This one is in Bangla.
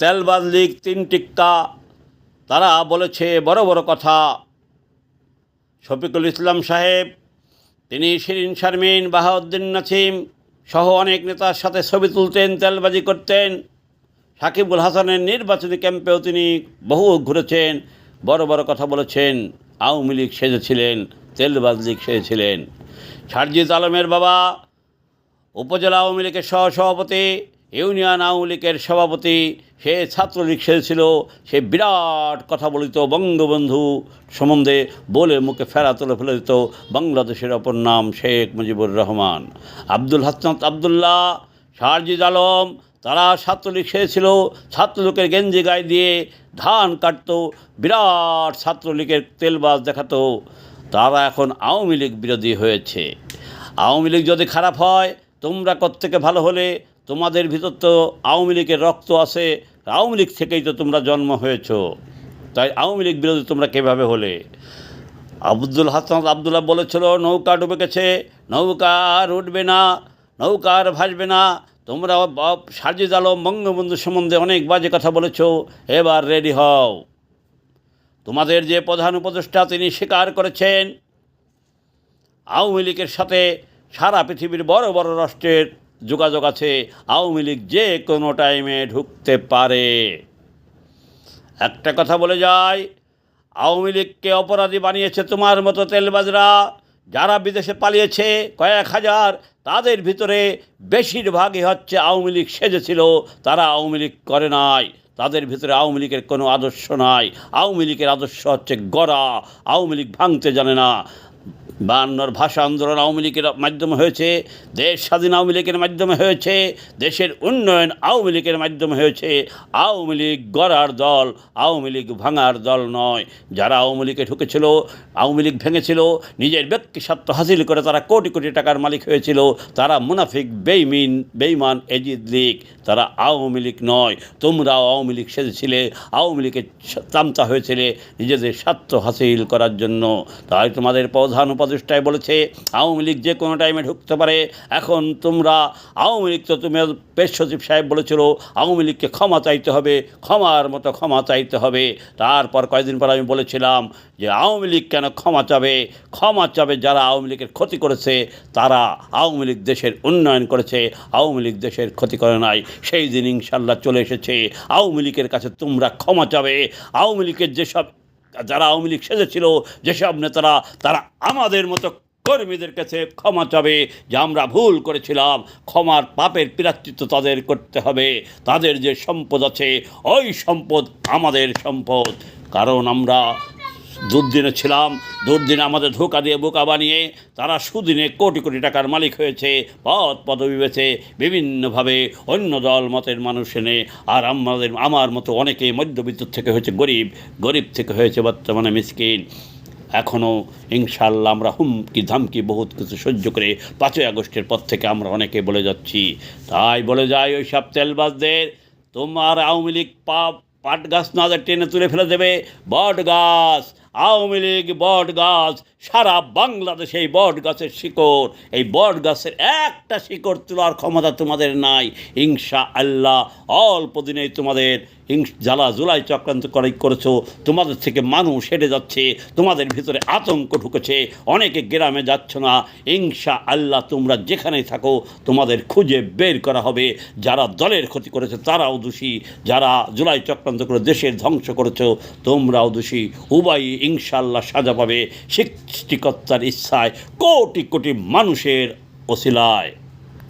তেলবাজ লীগ, তিন টিক্কা। তারা বলেছে, বড় বড় কথা। শফিকুল ইসলাম সাহেব, তিনি শিরিন শারমিন, বাহাউদ্দিন নাসিম সহ অনেক নেতার সাথে ছবি তুলতেন, তেলবাজি করতেন। সাকিবুল হাসানের নির্বাচনী ক্যাম্পেও তিনি বহু ঘুরেছেন, বড় বড় কথা বলেছেন। আওয়ামী লীগ সেজেছিলেন, তেলবাজ লীগ সেজেছিলেন। সারজিৎ আলমের বাবা, উপজেলা আওয়ামী লীগের সহ সভাপতি ইউনিয়ন আওয়ামী লীগের সভাপতি, সে ছাত্রলীগ সেছিল সে বিরাট কথা বলিত, বঙ্গবন্ধু সম্বন্ধে বলে মুখে ফেরা তুলে ফেলে দিত, বাংলাদেশের অপর নাম শেখ মুজিবুর রহমান। আব্দুল হাসনাত আবদুল্লাহ শারজিদ আলম, তারা ছাত্রলীগ সেছিল ছাত্রলীগের গেঞ্জি গায়ে দিয়ে ধান কাটত, বিরাট ছাত্রলীগের তেলবাজ দেখাতো। তারা এখন আওয়ামী লীগ বিরোধী হয়েছে। আওয়ামী লীগ যদি খারাপ হয়, তোমরা থেকে ভালো হলে তোমাদের ভিতর তো আওয়ামী লীগের রক্ত আছে, আওয়ামী লীগ থেকেই তো তোমরা জন্ম হয়েছ। তাই আওয়ামী লীগ বিরোধী তোমরা কীভাবে হলে? আব্দুল হাসান আবদুল্লাহ বলেছিল, নৌকা ডুবে গেছে, নৌকা আর উঠবে না, নৌকা আর ভাসবে না। তোমরা সাজিদ আলম, বঙ্গবন্ধু সম্বন্ধে অনেক বাজে কথা বলেছ, এবার রেডি হও। তোমাদের যে প্রধান উপদেষ্টা তিনি স্বীকার করেছেন, আওয়ামী লীগের সাথে সারা পৃথিবীর বড় বড় রাষ্ট্রের যোগাযোগ আছে, আওয়ামী লীগ যে কোনো টাইমে ঢুকতে পারে। একটা কথা বলে যায় আওয়ামী লীগকে অপরাধী বানিয়েছে তোমার মতো তেলবাজরা, যারা বিদেশে পালিয়েছে কয়েক হাজার, তাদের ভিতরে বেশিরভাগই হচ্ছে আওয়ামী লীগ সেজেছিল, তারা আওয়ামী লীগ করে নাই। তাদের ভিতরে আওয়ামী লীগের কোনো আদর্শ নাই। আওয়ামী লীগের আদর্শ হচ্ছে গড়া, আওয়ামী লীগ ভাঙতে জানে না। বায়ান্নর ভাষা আন্দোলন আওয়ামী লীগের মাধ্যমে হয়েছে, দেশ স্বাধীন আওয়ামী লীগের মাধ্যমে হয়েছে, দেশের উন্নয়ন আওয়ামী লীগের মাধ্যমে হয়েছে। আওয়ামী লীগ গড়ার দল, আওয়ামী লীগ ভাঙার দল নয়। যারা আওয়ামী লীগে ঢুকেছিল, আওয়ামী লীগ ভেঙেছিল, নিজের ব্যক্তি স্বার্থ হাসিল করে তারা কোটি কোটি টাকার মালিক হয়েছিল, তারা মুনাফিক বেইমিন বেইমান এজিদ লীগ, তারা আওয়ামী লীগ নয়। তোমরাও আওয়ামী লীগ সেজেছিলে, আওয়ামী লীগের চামচা হয়েছিলে নিজেদের স্বার্থ হাসিল করার জন্য। তাই তোমাদের প্রধান উপদেষ্টায় বলেছে, আওয়ামী লীগ যে কোনো টাইমে ঢুকতে পারে। এখন তোমরা আওয়ামী লীগ তো তুমি পেশ সচিব সাহেব বলেছিল, আওয়ামী লীগকে ক্ষমা চাইতে হবে, ক্ষমার মতো ক্ষমা চাইতে হবে। তারপর কয়েকদিন পর আমি বলেছিলাম যে, আওয়ামী লীগ কেন ক্ষমা চাবে? ক্ষমা চাবে যারা আওয়ামী লীগের ক্ষতি করেছে, তারা আওয়ামী লীগ দেশের উন্নয়ন করেছে। আওয়ামী লীগ দেশের ক্ষতি করে নাই। সেই দিন ইনশাল্লাহ চলে এসেছে। আওয়ামী লীগের কাছে তোমরা ক্ষমা চাবে। আওয়ামী লীগের যেসব যারা আওয়ামী লীগ সেজেছিল, যেসব নেতারা, তারা আমাদের মতো কর্মীদের কাছে ক্ষমা চাবে, যে আমরা ভুল করেছিলাম। ক্ষমার পাপের প্রাশ্চিত্য তাদের করতে হবে। তাদের যে সম্পদ আছে, ওই সম্পদ আমাদের সম্পদ। কারণ আমরা দুর্দিনে ছিলাম, দুর্দিনে আমাদের ধোকা দিয়ে বোকা বানিয়ে তারা সুদিনে কোটি কোটি টাকার মালিক হয়েছে পদ পদবি বেছে বিভিন্নভাবে অন্য দল মতের মানুষ এনে আর আমাদের, আমার মতো অনেকে মধ্যবিত্ত থেকে হয়েছে গরিব গরিব থেকে হয়েছে বর্তমানে মিসকিন। এখনও ইনশাল্লাহ আমরা হুমকি ধামকি বহুত কিছু সহ্য করে পাঁচই আগস্টের পর থেকে আমরা অনেকে বলে যাচ্ছি। তাই বলে যাই ওই সব তেলবাজদের, তোমার আওয়ামী লীগ পা পাট গাছ না টেনে তুলে ফেলে দেবে, বট গাছ। আওয়ামী লীগ বট গাছ সারা বাংলাদেশে এই বট গাছের শিকড়। এই বট গাছের একটা শিকড় তোলার ক্ষমতা তোমাদের নাই। ইনশা আল্লাহ অল্প দিনেই তোমাদের হিংস, জ্বালা, জুলাই চক্রান্ত করে করেছ। তোমাদের থেকে মানুষ হেঁটে যাচ্ছে, তোমাদের ভিতরে আতঙ্ক ঢুকেছে। অনেকে গ্রামে যাচ্ছ না। ইনশা আল্লাহ, তোমরা যেখানেই থাকো, তোমাদের খুঁজে বের করা হবে। যারা দলের ক্ষতি করেছে, তারাও দোষী। যারা জুলাই চক্রান্ত করে দেশের ধ্বংস করেছ, তোমরাও দোষী। উভয়ই ইনশাল্লাহ সাজা পাবে। সৃষ্টিকর্তার ইচ্ছায় কোটি কোটি মানুষের ওসিলায়